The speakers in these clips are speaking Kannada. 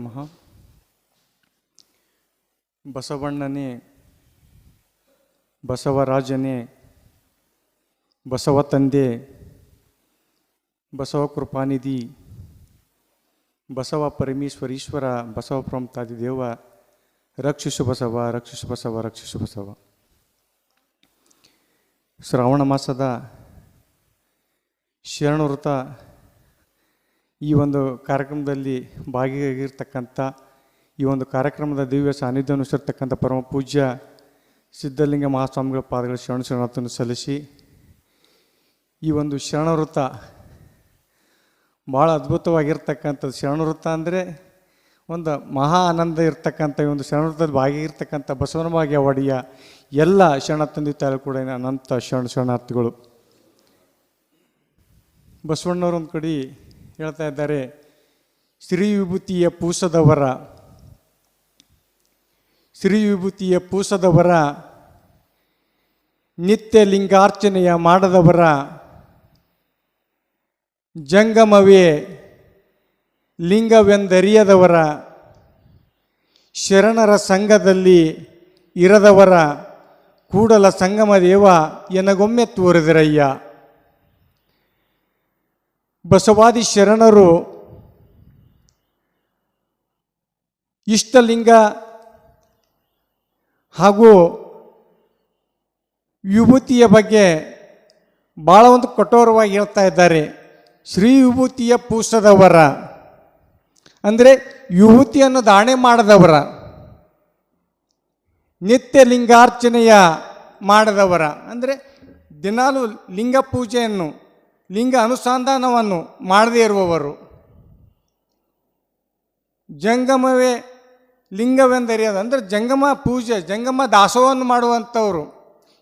ನಮಃ. ಬಸವಣ್ಣನೇ, ಬಸವರಾಜನೇ ಬಸವ ತಂದೆ ಬಸವ ಕೃಪಾನಿಧಿ ಬಸವ ಪರಮೇಶ್ವರೀಶ್ವರ, ಬಸವ ಪ್ರಮತಾದಿ ದೇವ, ರಕ್ಷಿಸು ಬಸವ ರಕ್ಷಿಸು ಬಸವ ರಕ್ಷಿಸು ಬಸವ. ಶ್ರಾವಣ ಮಾಸದ ಶರಣ ವೃತ ಈ ಒಂದು ಕಾರ್ಯಕ್ರಮದಲ್ಲಿ ಭಾಗಿಯಾಗಿರ್ತಕ್ಕಂಥ, ಈ ಒಂದು ಕಾರ್ಯಕ್ರಮದ ದಿವ್ಯ ಸಾನ್ನಿಧ್ಯ ಅನುಸರಿರ್ತಕ್ಕಂಥ ಪರಮ ಪೂಜ್ಯ ಸಿದ್ಧಲಿಂಗ ಮಹಾಸ್ವಾಮಿಗಳ ಪಾದಗಳ ಶರಣ ಶರಣಾರ್ಥವನ್ನು ಸಲ್ಲಿಸಿ, ಈ ಒಂದು ಶರಣ ವೃತ್ತ ಭಾಳ ಅದ್ಭುತವಾಗಿರ್ತಕ್ಕಂಥದ್ದು. ಶರಣವೃತ್ತ ಅಂದರೆ ಒಂದು ಮಹಾ ಆನಂದ ಇರ್ತಕ್ಕಂಥ, ಈ ಒಂದು ಶರಣವೃತ್ತದ ಬಸವನ ಭಾಗ್ಯ ಒಡೆಯ ಎಲ್ಲ ಶರಣ ತಂದೆ ತಾಯಿ ಕೂಡ ಅನಂತ ಶರಣ ಶರಣಾರ್ಥಿಗಳು. ಬಸವಣ್ಣವ್ರು ಒಂದು ಕಡೆ ಹೇಳ್ತಾ ಇದ್ದಾರೆ ಶ್ರೀ ವಿಭೂತಿಯ ಪೂಸದವರ ಶ್ರೀ ವಿಭೂತಿಯ ಪೂಸದವರ ನಿತ್ಯ ಲಿಂಗಾರ್ಚನೆಯ ಮಾಡದವರ ಜಂಗಮವೇ ಲಿಂಗವೆಂದರಿಯದವರ ಶರಣರ ಸಂಘದಲ್ಲಿ ಇರದವರ ಕೂಡಲ ಸಂಗಮ ದೇವ ಎನಗೊಮ್ಮೆ ತೋರಿದರಯ್ಯ. ಬಸವಾದಿ ಶರಣರು ಇಷ್ಟಲಿಂಗ ಹಾಗೂ ವಿಭೂತಿಯ ಬಗ್ಗೆ ಭಾಳ ಒಂದು ಕಠೋರವಾಗಿ ಹೇಳ್ತಾ ಇದ್ದಾರೆ. ಶ್ರೀ ವಿಭೂತಿಯ ಪೂಸದವರ, ಅಂದರೆ ವಿಭೂತಿಯನ್ನು ದಾಣೆ ಮಾಡದವರ, ನಿತ್ಯ ಲಿಂಗಾರ್ಚನೆಯ ಮಾಡದವರ, ಅಂದರೆ ದಿನಾಲು ಲಿಂಗ ಪೂಜೆಯನ್ನು ಲಿಂಗ ಅನುಸಂಧಾನವನ್ನು ಮಾಡದೇ ಇರುವವರು. ಜಂಗಮವೇ ಲಿಂಗವೆಂದರಿಯದು ಅಂದರೆ ಜಂಗಮ ಪೂಜೆ, ಜಂಗಮ ದಾಸೋಹವನ್ನು ಮಾಡುವಂಥವರು.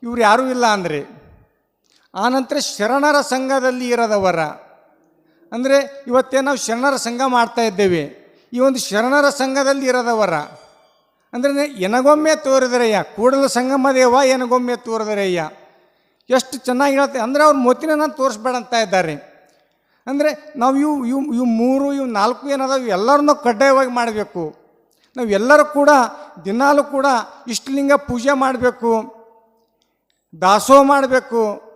ಇವ್ರು ಯಾರೂ ಇಲ್ಲ ಅಂದರೆ. ಆನಂತರ ಶರಣರ ಸಂಘದಲ್ಲಿ ಇರದವರ. ಅಂದರೆ ಇವತ್ತೇ ನಾವು ಶರಣರ ಸಂಘ ಮಾಡ್ತಾ ಇದ್ದೇವೆ. ಈ ಒಂದು ಶರಣರ ಸಂಘದಲ್ಲಿ ಇರದವರ. ಅಂದರೆ ಎನಗೊಮ್ಮೆ ತೋರಿದರಯ್ಯ, ಕೂಡಲ ಸಂಗಮ ದೇವ ಎನಗೊಮ್ಮೆ ತೋರಿದರಯ್ಯ. ಎಷ್ಟು ಚೆನ್ನಾಗಿ ಹೇಳ್ತಾರೆ ಅಂದರೆ ಅವ್ರ ಮೊತ್ತಿನ ತೋರಿಸ್ಬೇಡ ಅಂತ ಇದ್ದಾರೆ. ಅಂದರೆ ನಾವು ಇವು ಇವು ಇವು ಮೂರು ಇವು ನಾಲ್ಕು ಏನದಾವ ಎಲ್ಲರನ್ನೂ ಕಡ್ಡಾಯವಾಗಿ ಮಾಡಬೇಕು. ನಾವು ಎಲ್ಲರೂ ಕೂಡ ದಿನಾಲೂ ಕೂಡ ಇಷ್ಟಲಿಂಗ ಪೂಜೆ ಮಾಡಬೇಕು. ದಾಸೋಹ ಮಾಡಬೇಕು.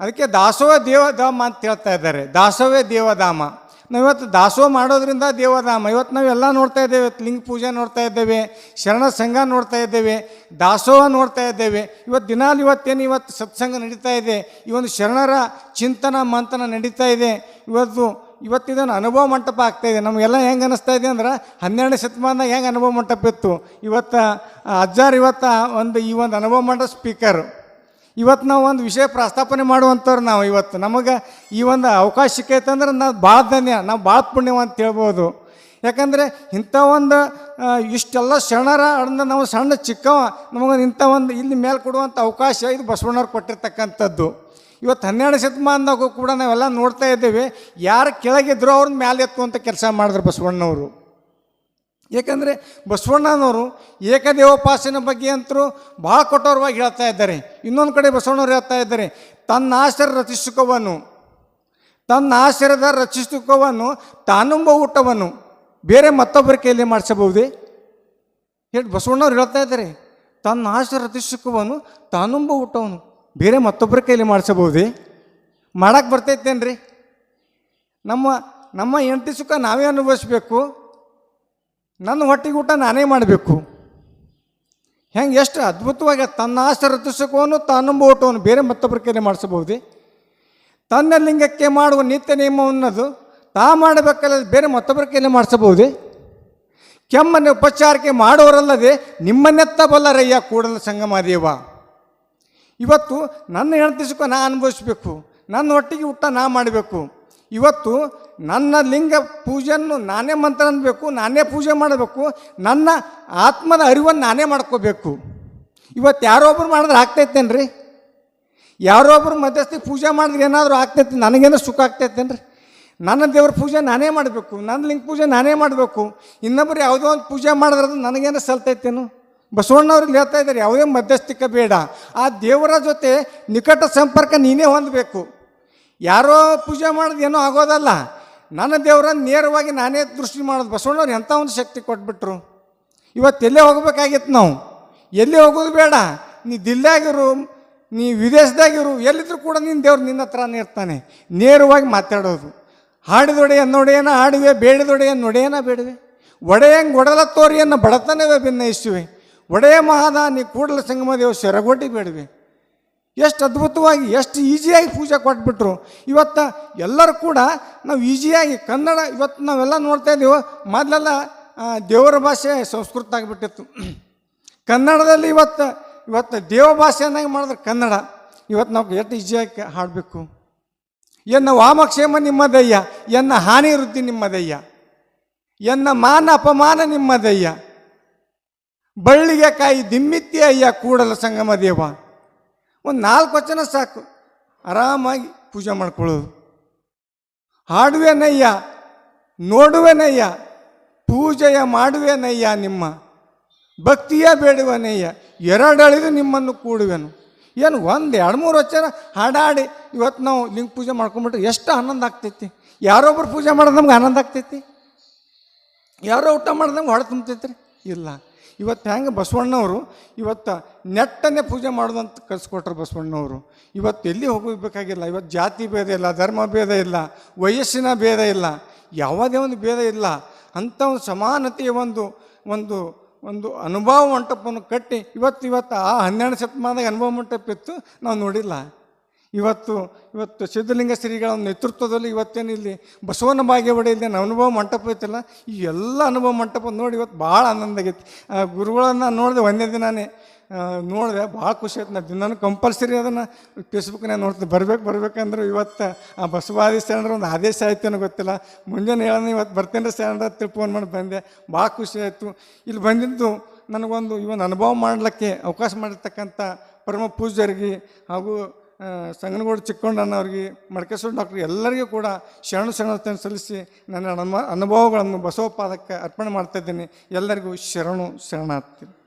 ಅದಕ್ಕೆ ದಾಸೋಹ ದೇವಧಾಮ ಅಂತ ಹೇಳ್ತಾ ಇದ್ದಾರೆ. ದಾಸೋಹವೇ ದೇವಧಾಮ. ನಾವು ಇವತ್ತು ದಾಸೋಹ ಮಾಡೋದ್ರಿಂದ ದೇವಧಾಮ ಇವತ್ತು ನಾವೆಲ್ಲ ನೋಡ್ತಾ ಇದ್ದೇವೆ ಲಿಂಗ ಪೂಜೆ ನೋಡ್ತಾ ಇದ್ದೇವೆ, ಶರಣ ಸಂಘ ನೋಡ್ತಾ ಇದ್ದೇವೆ, ದಾಸೋಹ ನೋಡ್ತಾ ಇದ್ದೇವೆ. ಇವತ್ತು ದಿನಾಲು ಇವತ್ತೇನು ಇವತ್ತು ಸತ್ಸಂಗ ನಡೀತಾ ಇದೆ, ಈ ಒಂದು ಶರಣರ ಚಿಂತನ, ಮಂಥನ ನಡೀತಾ ಇದೆ. ಇವತ್ತು ಇವತ್ತಿದೊಂದು ಅನುಭವ ಮಂಟಪ ಆಗ್ತಾ ಇದೆ. ನಮಗೆಲ್ಲ ಹೆಂಗೆ ಅನ್ನಿಸ್ತಾ ಇದೆ ಅಂದ್ರೆ ಹನ್ನೆರಡನೇ ಶತಮಾನದಾಗ ಹೆಂಗೆ ಅನುಭವ ಮಂಟಪ ಇತ್ತು. ಇವತ್ತು ಅಜ್ಜಾರ್ ಇವತ್ತು ಒಂದು ಈ ಒಂದು ಅನುಭವ ಮಂಟಪ ಸ್ಪೀಕರ್ ಇವತ್ತು ನಾವು ಒಂದು ವಿಷಯ ಪ್ರಸ್ತಾಪನೆ ಮಾಡುವಂಥವ್ರು ನಾವು ಇವತ್ತು. ನಮಗೆ ಈ ಒಂದು ಅವಕಾಶ ಸಿಕ್ಕೈತಂದ್ರೆ ನಾವು ಭಾಳ ಧನ್ಯ, ನಾವು ಭಾಳ ಪುಣ್ಯವ ಅಂತ ಹೇಳ್ಬೋದು. ಯಾಕಂದರೆ ಇಂಥ ಒಂದು ಇಷ್ಟೆಲ್ಲ ಶರಣರ ಅಡ್ದ ನಾವು ಸಣ್ಣ ಚಿಕ್ಕವ ನಮಗೆ ಇಂಥ ಒಂದು ಇಲ್ಲಿ ಮೇಲೆ ಕೊಡುವಂಥ ಅವಕಾಶ ಇದು ಬಸವಣ್ಣವ್ರು ಕೊಟ್ಟಿರ್ತಕ್ಕಂಥದ್ದು. ಇವತ್ತು ಹನ್ನೆರಡು ಶತಮಾನದಾಗೂ ಕೂಡ ನಾವೆಲ್ಲ ನೋಡ್ತಾ ಇದ್ದೇವೆ, ಯಾರು ಕೆಳಗಿದ್ರು ಅವ್ರನ್ನ ಮೇಲೆ ಎತ್ತುವಂಥ ಕೆಲಸ ಮಾಡಿದ್ರು ಬಸವಣ್ಣವರು. ಏಕೆಂದರೆ ಬಸವಣ್ಣನವರು ಏಕದೇವೋಪಾಸನೆ ಬಗ್ಗೆ ಅಂತರೂ ಭಾಳ ಕಠೋರವಾಗಿ ಹೇಳ್ತಾ ಇದ್ದಾರೆ. ಇನ್ನೊಂದು ಕಡೆ ಬಸವಣ್ಣವ್ರು ಹೇಳ್ತಾ ಇದ್ದಾರೆ, ತನ್ನ ಆಶ್ರಯ ರಚಿಸುಕವನ್ನು ತನ್ನ ಆಶ್ರಯದ ರಚಿಸುಕವನ್ನು ತಾನುಂಬ ಊಟವನ್ನು ಬೇರೆ ಮತ್ತೊಬ್ಬರ ಕೈಯಲ್ಲಿ ಮಾಡಿಸಬಹುದೇ? ಹೇಳಿ ಬಸವಣ್ಣವ್ರು ಹೇಳ್ತಾ ಇದ್ದಾರೆ, ತನ್ನ ಆಶ್ರಯ ರಚಿಸುಕವನ್ನು ತಾನುಂಬ ಊಟವನ್ನು ಬೇರೆ ಮತ್ತೊಬ್ಬರ ಕೈಯಲ್ಲಿ ಮಾಡಿಸಬಹುದೇ? ಮಾಡಕ್ಕೆ ಬರ್ತೈತೇನ್ರಿ? ನಮ್ಮ ನಮ್ಮ ಹೆಂಡತಿ ಸುಖ ನಾವೇ ಅನುಭವಿಸ್ಬೇಕು. ನನ್ನ ಹೊಟ್ಟೆಗೆ ಊಟ ನಾನೇ ಮಾಡಬೇಕು. ಹೆಂಗೆ ಎಷ್ಟು ಅದ್ಭುತವಾಗಿ ತನ್ನ ಆಸೆ ರಚಿಸಕೋನು ತಾನಂಬ ಊಟವನ್ನು ಬೇರೆ ಮತ್ತೊಬ್ಬರ ಕೈಲಿ ಮಾಡಿಸಬಹುದೇ. ತನ್ನ ಲಿಂಗಕ್ಕೆ ಮಾಡುವ ನಿತ್ಯ ನಿಯಮವನ್ನದು ತಾ ಮಾಡಬೇಕಲ್ಲ ಬೇರೆ ಮತ್ತೊಬ್ಬರ ಕೈಲಿ ಮಾಡಿಸಬಹುದೇ. ಕೆಮ್ಮನ್ನು ಉಪಚಾರಕ್ಕೆ ಮಾಡೋರಲ್ಲದೆ ನಿಮ್ಮನ್ನೆತ್ತ ಬಲ್ಲರಯ್ಯ ಕೂಡಲ ಸಂಗಮಾದೇವ. ಇವತ್ತು ನನ್ನ ನಾನು ನಾ ಅನುಭವಿಸ್ಬೇಕು. ನನ್ನ ಹೊಟ್ಟಿಗೆ ಊಟ ನಾ ಮಾಡಬೇಕು. ಇವತ್ತು ನನ್ನ ಲಿಂಗ ಪೂಜೆಯನ್ನು ನಾನೇ ಮಂತ್ರ ಅನ್ನಬೇಕು ನಾನೇ ಪೂಜೆ ಮಾಡಬೇಕು, ನನ್ನ ಆತ್ಮದ ಅರಿವನ್ನು ನಾನೇ ಮಾಡ್ಕೋಬೇಕು. ಇವತ್ತು ಯಾರೊಬ್ರು ಮಾಡಿದ್ರೆ ಆಗ್ತೈತೇನ್ರಿ? ಒಬ್ರು ಮಧ್ಯಸ್ಥಿ ಪೂಜೆ ಮಾಡಿದ್ರೆ ಏನಾದರೂ ಆಗ್ತೈತಿ, ನನಗೇನು ಸುಖ ಆಗ್ತೈತೇನ್ರಿ? ನನ್ನ ದೇವ್ರ ಪೂಜೆ ನಾನೇ ಮಾಡಬೇಕು, ನನ್ನ ಲಿಂಗ ಪೂಜೆ ನಾನೇ ಮಾಡಬೇಕು. ಇನ್ನೊಬ್ಬರು ಯಾವುದೋ ಒಂದು ಪೂಜೆ ಮಾಡಿದ್ರೆ ಅದು ನನಗೇನು ಸಲ್ತೈತೇನು? ಬಸವಣ್ಣವ್ರಿಗೆ ಹೇಳ್ತಾ ಇದ್ದಾರೆ, ಯಾವುದೇ ಮಧ್ಯಸ್ಥಿಕೆ ಬೇಡ. ಆ ದೇವರ ಜೊತೆ ನಿಕಟ ಸಂಪರ್ಕ ನೀನೇ ಹೊಂದಬೇಕು. ಯಾರೋ ಪೂಜೆ ಮಾಡೋದು ಏನೋ ಆಗೋದಲ್ಲ. ನನ್ನ ದೇವರನ್ನು ನೇರವಾಗಿ ನಾನೇ ದೃಷ್ಟಿ ಮಾಡೋದು. ಬಸವಣ್ಣವ್ರು ಎಂಥ ಒಂದು ಶಕ್ತಿ ಕೊಟ್ಬಿಟ್ರು? ಇವತ್ತು ಎಲ್ಲೇ ಹೋಗ್ಬೇಕಾಗಿತ್ತು ನಾವು? ಎಲ್ಲಿ ಹೋಗೋದು ಬೇಡ. ನೀ ದಿಲ್ಲಾಗಿರು ನೀ ವಿದೇಶದಾಗಿರು, ಎಲ್ಲಿದ್ರು ಕೂಡ ನಿನ್ನ ದೇವ್ರು ನಿನ್ನ ಹತ್ರನೇ ಇರ್ತಾನೆ. ನೇರವಾಗಿ ಮಾತಾಡೋದು. ಹಾಡಿದೊಡೆಯ ನೊಡೆಯನ ಹಾಡುವೆ, ಬೇಡಿದೊಡೆಯ ನೊಡೆಯನ ಬೇಡುವೆ. ಒಡೆಯಂಗೆ ಒಡಲ ತೋರಿಯನ್ನು ಬಡತನವೇ ಭಿನ್ನಯಿಸುವೆ ಒಡೆಯ ಮಹಾದ ನೀ ಕೂಡಲ ಸಂಗಮ ದೇವ ಸೆರಗೊಡ್ಡಿ ಬೇಡುವೆ. ಎಷ್ಟು ಅದ್ಭುತವಾಗಿ, ಎಷ್ಟು ಈಸಿಯಾಗಿ ಪೂಜೆ ಕೊಟ್ಬಿಟ್ರು. ಇವತ್ತು ಎಲ್ಲರೂ ಕೂಡ ನಾವು ಈಸಿಯಾಗಿ ಕನ್ನಡ, ಇವತ್ತು ನಾವೆಲ್ಲ ನೋಡ್ತಾ ಇದ್ದೀವಿ, ಮೊದಲೆಲ್ಲ ದೇವರ ಭಾಷೆ ಸಂಸ್ಕೃತ ಆಗಿಬಿಟ್ಟಿತ್ತು. ಕನ್ನಡದಲ್ಲಿ ಇವತ್ತು ಇವತ್ತು ದೇವ ಭಾಷೆಯನ್ನಾಗಿ ಮಾಡಿದ್ರೆ ಕನ್ನಡ. ಇವತ್ತು ನಾವು ಎಷ್ಟು ಈಸಿಯಾಗಿ ಹಾಡಬೇಕು. ಎನ್ನ ವಾಮಕ್ಷೇಮ ನಿಮ್ಮದಯ್ಯ, ಎನ್ನ ಹಾನಿ ವೃದ್ಧಿ ನಿಮ್ಮದಯ್ಯ, ಎನ್ನ ಮಾನ ಅಪಮಾನ ನಿಮ್ಮದಯ್ಯ, ಬಳ್ಳಿಗೆ ಕಾಯಿ ದಿಮ್ಮಿತ್ತಿ ಅಯ್ಯ ಕೂಡಲ ಸಂಗಮ ದೇವ. ಒಂದು ನಾಲ್ಕು ವಚನ ಸಾಕು. ಆರಾಮಾಗಿ ಪೂಜೆ ಮಾಡ್ಕೊಳ್ಳೋದು. ಹಾಡುವೆನಯ್ಯ ನೋಡುವೆನಯ್ಯ ಪೂಜೆಯ ಮಾಡುವೆನಯ್ಯ ನಿಮ್ಮ, ಭಕ್ತಿಯ ಬೇಡುವನಯ್ಯ ಎರಡಳಿದು ನಿಮ್ಮನ್ನು ಕೂಡುವೆನು. ಏನು ಒಂದು ಎರಡು ಮೂರು ವಚನ ಹಾಡಾಡಿ ಇವತ್ತು ನಾವು ಲಿಂಗ ಪೂಜೆ ಮಾಡ್ಕೊಂಬಿಟ್ರೆ ಎಷ್ಟು ಆನಂದ ಆಗ್ತೈತಿ. ಯಾರೊಬ್ಬರು ಪೂಜೆ ಮಾಡೋದು ನಮ್ಗೆ ಆನಂದ ಆಗ್ತೈತಿ. ಯಾರೋ ಊಟ ಮಾಡ್ದಂಗೆ ಹೊಡೆ ತುಂಬ್ತೈತ್ರಿ. ಇಲ್ಲ. ಇವತ್ತು ಹೆಂಗೆ ಬಸವಣ್ಣವರು ಇವತ್ತು ನೆಟ್ಟನೆ ಪೂಜೆ ಮಾಡೋದು ಅಂತ ಕಲಿಸ್ಕೊಟ್ರು ಬಸವಣ್ಣವರು ಇವತ್ತು ಎಲ್ಲಿ ಹೋಗಬೇಕಾಗಿಲ್ಲ, ಇವತ್ತು ಜಾತಿ ಭೇದ ಇಲ್ಲ, ಧರ್ಮ ಭೇದ ಇಲ್ಲ, ವಯಸ್ಸಿನ ಭೇದ ಇಲ್ಲ, ಯಾವುದೇ ಒಂದು ಭೇದ ಇಲ್ಲ. ಅಂಥ ಒಂದು ಸಮಾನತೆಯ ಒಂದು ಒಂದು ಒಂದು ಅನುಭವ ಮಂಟಪವನ್ನು ಕಟ್ಟಿ ಇವತ್ತು ಇವತ್ತು ಆ ಹನ್ನೆರಡು ಶತಮಾನದಾಗ ಅನುಭವ ಮಂಟಪ ಇತ್ತು, ನಾವು ನೋಡಿಲ್ಲ. ಇವತ್ತು ಇವತ್ತು ಸಿದ್ಧಲಿಂಗ ಶ್ರೀಗಳ ನೇತೃತ್ವದಲ್ಲಿ ಇವತ್ತೇನು ಇಲ್ಲಿ ಬಸವನ ಬಾಗೇವಾಡಿಯಲ್ಲಿ ಅನುಭವ ಮಂಟಪ ಐತಲ್ಲ, ಈ ಎಲ್ಲ ಅನುಭವ ಮಂಟಪ ನೋಡಿ ಇವತ್ತು ಭಾಳ ಆನಂದ ಆಗೈತಿ. ಗುರುಗಳನ್ನ ನೋಡಿದೆ ಒಂದೇ ದಿನಾನೇ ನೋಡಿದೆ ಭಾಳ ಖುಷಿ ಆಯ್ತು. ನಾನು ದಿನಾನು ಕಂಪಲ್ಸರಿ ಅದನ್ನು ಫೇಸ್ಬುಕ್ನಾಗ ನೋಡ್ತೀನಿ ಬರ್ಬೇಕು ಬರ್ಬೇಕಂದ್ರೆ ಇವತ್ತು ಆ ಬಸವಾದಿ ಶರಣರ ಒಂದು ಆದೇಶ ಆಯ್ತು ಅನ್ನೋ ಗೊತ್ತಿಲ್ಲ. ಮುಂಜಾನೆ ಹೇಳೋಣ, ಇವತ್ತು ಬರ್ತೇನೆ ಶರಣರ ತಿಳಿ ಫೋನ್ ಮಾಡಿ ಬಂದೆ. ಭಾಳ ಖುಷಿ ಆಯಿತು. ಇಲ್ಲಿ ಬಂದಿದ್ದು ನನಗೊಂದು ಇವನ್ ಅನುಭವ ಮಾಡಲಿಕ್ಕೆ ಅವಕಾಶ ಮಾಡಿರ್ತಕ್ಕಂಥ ಪರಮ ಪೂಜ್ಯರಿಗೆ ಹಾಗೂ ಸಂಗನಗೌಡ ಚಿಕ್ಕೊಂಡನವ್ರಿಗೆ ಮಡಕೇಶ್ವರ ಡಾಕ್ಟ್ರಿಗೆ ಎಲ್ಲರಿಗೂ ಕೂಡ ಶರಣು ಶರಣತೆಯನ್ನು ಸಲ್ಲಿಸಿ ನನ್ನ ಅನುಭವ ಅನುಭವಗಳನ್ನು ಬಸವಪಾದಕ್ಕೆ ಅರ್ಪಣೆ ಮಾಡ್ತಾ ಇದ್ದೀನಿ. ಎಲ್ಲರಿಗೂ ಶರಣು ಶರಣಾರ್ಥಿ